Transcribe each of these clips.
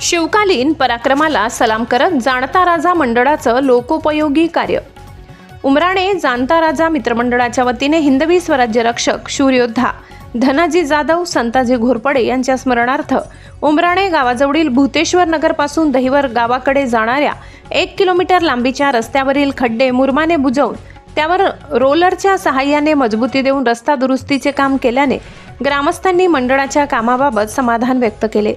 शिवकालीन पराक्रमाला सलाम करत जाणता राजा मंडळाचं लोकोपयोगी कार्य. उमराणे जाणता राजा मित्रमंडळाच्या वतीने हिंदवी स्वराज्य रक्षक शूरयोद्धा धनाजी जाधव संताजी घोरपडे यांच्या स्मरणार्थ उमराणे गावाजवळील भूतेश्वर नगरपासून दहिवर गावाकडे जाणाऱ्या एक किलोमीटर लांबीच्या रस्त्यावरील खड्डे मुरमाने बुजवून त्यावर रोलरच्या सहाय्याने मजबूती देऊन रस्ता दुरुस्तीचे काम केल्याने ग्रामस्थांनी मंडळाच्या कामाबाबत समाधान व्यक्त केले.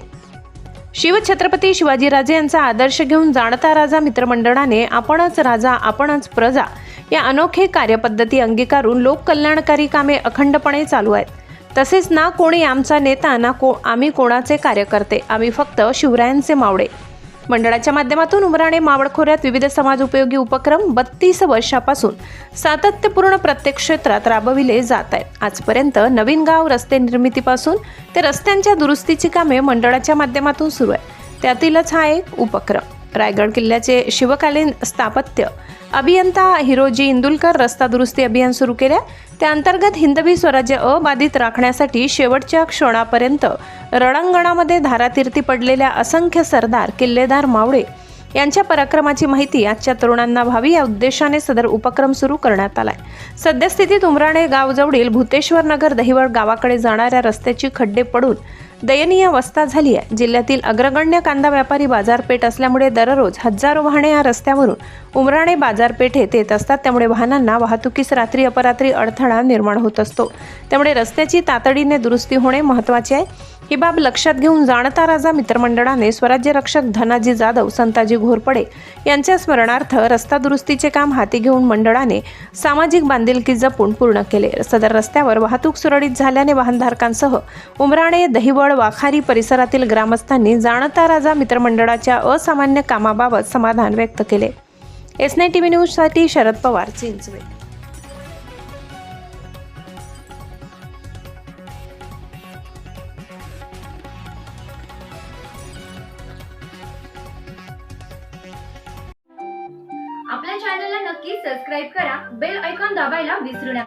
शिवछत्रपती शिवाजीराजे यांचा आदर्श घेऊन जाणता राजा मित्रमंडळाने आपणच राजा आपणच प्रजा या अनोखे कार्यपद्धती अंगीकारून लोककल्याणकारी कामे अखंडपणे चालू आहेत. तसेच ना कोणी आमचा नेता ना को आम्ही कोणाचे कार्यकर्ते आम्ही फक्त शिवरायांचे मावडे मंडळाच्या माध्यमातून उमराणे मावळखोऱ्यात विविध समाज उपयोगी उपक्रम बत्तीस वर्षापासून सातत्यपूर्ण प्रत्येक क्षेत्रात राबविले जात आहेत. आजपर्यंत नवीन गाव रस्ते निर्मितीपासून ते रस्त्यांच्या दुरुस्तीची कामे मंडळाच्या माध्यमातून सुरू आहे त्यातीलच हा एक उपक्रम. रायगड किल्ल्याचे शिवकालीन स्थापत्य. अभियंता हिरोजी इंदुलकर रस्ता दुरुस्ती अभियान सुरू केले. त्या अंतर्गत हिंदवी स्वराज्य अबाधित राखण्यासाठी शेवटच्या क्षणापर्यंत रणांगणामध्ये धारातीर्थी पडलेल्या असंख्य सरदार किल्लेदार मावळे यांच्या पराक्रमाची माहिती आजच्या तरुणांना व्हावी या उद्देशाने सदर उपक्रम सुरू करण्यात आलाय. सद्यस्थितीत उमराणे गावजवळील भूतेश्वर नगर दहिवळ गावाकडे जाणाऱ्या रस्त्याची खड्डे पडून दयनीय अवस्था झाली आहे. जिल्ह्यातील अग्रगण्य कांदा व्यापारी बाजारपेठ असल्यामुळे दररोज हजारो वाहने या रस्त्यावरून उमराणे बाजारपेठेत येत असतात. त्यामुळे वाहनांना वाहतुकीस रात्री अपरात्री अडथळा निर्माण होत असतो. त्यामुळे रस्त्याची तातडीने दुरुस्ती होणे महत्त्वाचे आहे. ही बाब लक्षात घेऊन जाणता राजा मित्रमंडळाने स्वराज्य रक्षक धनाजी जाधव संताजी घोरपडे यांच्या स्मरणार्थ रस्ता दुरुस्तीचे काम हाती घेऊन मंडळाने सामाजिक बांधिलकी जपून पूर्ण केले. सदर रस्त्यावर वाहतूक सुरळीत झाल्याने वाहनधारकांसह उमराणे जवळ वाखारी परिसरातील ग्रामस्थांनी जाणता राजा मित्रमंडळाच्या असामान्य कामाबाबत समाधान व्यक्त केले. एस नाईन टी व्ही न्यूजसाठी शरद पवार चिंचवे आपल्या चॅनलला नक्की सबस्क्राईब करा. बेल ऐकॉन दाबायला विसरू नका.